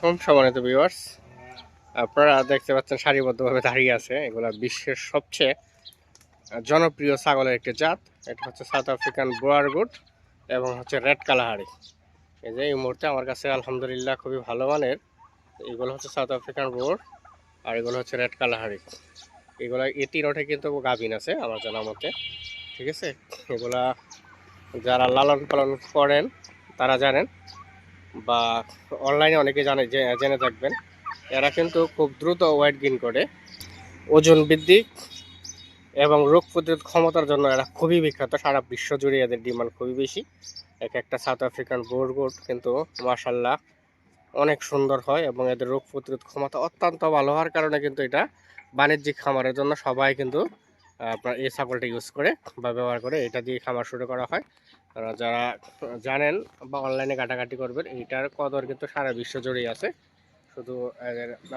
সম্মানিত ভিউয়ার্স আপনারা দেখতে পাচ্ছেন সারিবদ্ধভাবে দাঁড়িয়ে আছে। এগুলা বিশ্বের সবচেয়ে জনপ্রিয় ছাগলের একটি জাত। এটা হচ্ছে সাউথ আফ্রিকান বোয়ারগুড এবং হচ্ছে রেড কালাহারি এই যে এই মুহূর্তে আমার কাছে আলহামদুলিল্লাহ খুবই ভালো মানের এগুলো হচ্ছে সাউথ আফ্রিকান বোর আর এগুলো হচ্ছে রেড কালাহারি এগুলো এ তিনোটে কিন্তু গাভিন আছে আমার জানা মতে। ঠিক আছে? এগুলা যারা লালন পালন করেন, তারা জানেন বা অনলাইনে অনেকে জানে জেনে থাকবেন, এরা কিন্তু খুব দ্রুত ওয়েট গেইন করে। ওজন বৃদ্ধি এবং রোগ প্রতিরোধ ক্ষমতার জন্য এরা খুবই বিখ্যাত। সারা বিশ্ব জুড়ে এদের ডিমান্ড খুবই বেশি। এক একটা সাউথ আফ্রিকান বোরগোট কিন্তু মার্শাল্লাহ অনেক সুন্দর হয় এবং এদের রোগ প্রতিরোধ ক্ষমতা অত্যন্ত ভালো হওয়ার কারণে কিন্তু এটা বাণিজ্যিক খামারের জন্য সবাই কিন্তু আপনার এই ছাগলটা ইউজ করে বা ব্যবহার করে এটা দিয়ে খামার শুরু করা হয়। আর যারা জানেন বা অনলাইনে কাটাকাটি করবেন এইটার কদর কিন্তু সারা বিশ্ব জুড়েই আছে। শুধু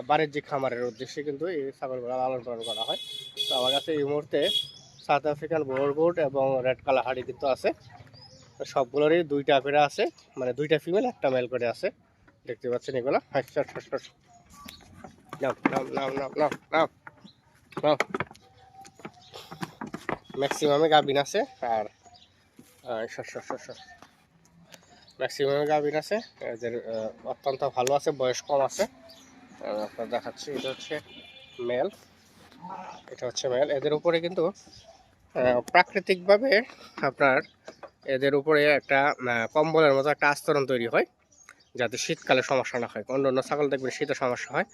বাণিজ্যিক খামারের উদ্দেশ্যে কিন্তু এই ছাগলগুলো লালন পালন করা হয়। তো আমার কাছে এই মুহূর্তে সাউথ আফ্রিকান বোরগুড এবং রেড কালার হাড়ি কিন্তু আছে। সবগুলোরই দুইটা করে আছে মানে দুইটা ফিমেল একটা মেল করে আছে। দেখতে পাচ্ছেন এগুলো? ম্যাক্সিমামে হাস, আছে হাস। ম্যাক্সিমামে গাবিন আছে, এদের অত্যন্ত ভালো আছে, বয়স কম আছে। আপনার দেখাচ্ছি, এটা হচ্ছে মেল এটা হচ্ছে মেল এদের উপরে কিন্তু প্রাকৃতিকভাবে আপনার এদের উপরে একটা কম্বলের মতো একটা আস্তরণ তৈরি হয়, যাতে শীতকালে সমস্যা না হয়। অন্য অন্য ছাগল দেখবেন শীতে সমস্যা হয়,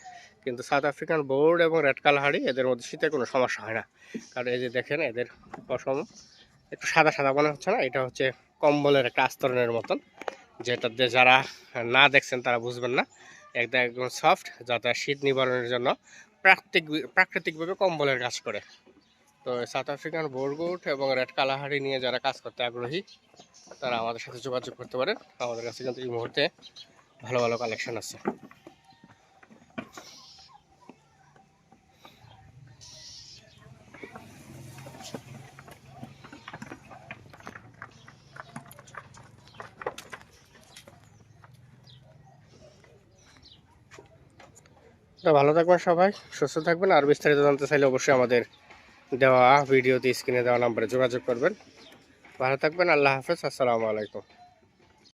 কিন্তু সাউথ আফ্রিকান বোর্ড এবং রেড কালাহারি এদের মধ্যে শীতে কোনো সমস্যা হয় না। কারণ এই যে দেখেন, এদের পশম একটু সাদা সাদা মনে হচ্ছে না, এটা হচ্ছে কম্বলের একটা আস্তরণের মতন, যেটা দিয়ে যারা না দেখছেন তারা বুঝবেন না। একদম একদম সফট যাতে শীত নিবারণের জন্য প্রাকৃতিক প্রাকৃতিকভাবে কম্বলের কাজ করে। তো সাউথ আফ্রিকান বোরগুট এবং রেড কালাহারি নিয়ে যারা কাজ করতে আগ্রহী, তারা আমাদের সাথে যোগাযোগ করতে পারেন। আমাদের কাছে কিন্তু এই মুহূর্তে ভালো ভালো কালেকশন আছে। তো ভালো থাকবেন সবাই, সুস্থ থাকবেন। আর বিস্তারিত জানতে চাইলে অবশ্যই আমাদের দেওয়া ভিডিওতে স্ক্রিনে দেওয়া নাম্বারে যোগাযোগ করবেন। ভালো থাকবেন, আল্লাহ হাফেজ, আসসালামু আলাইকুম।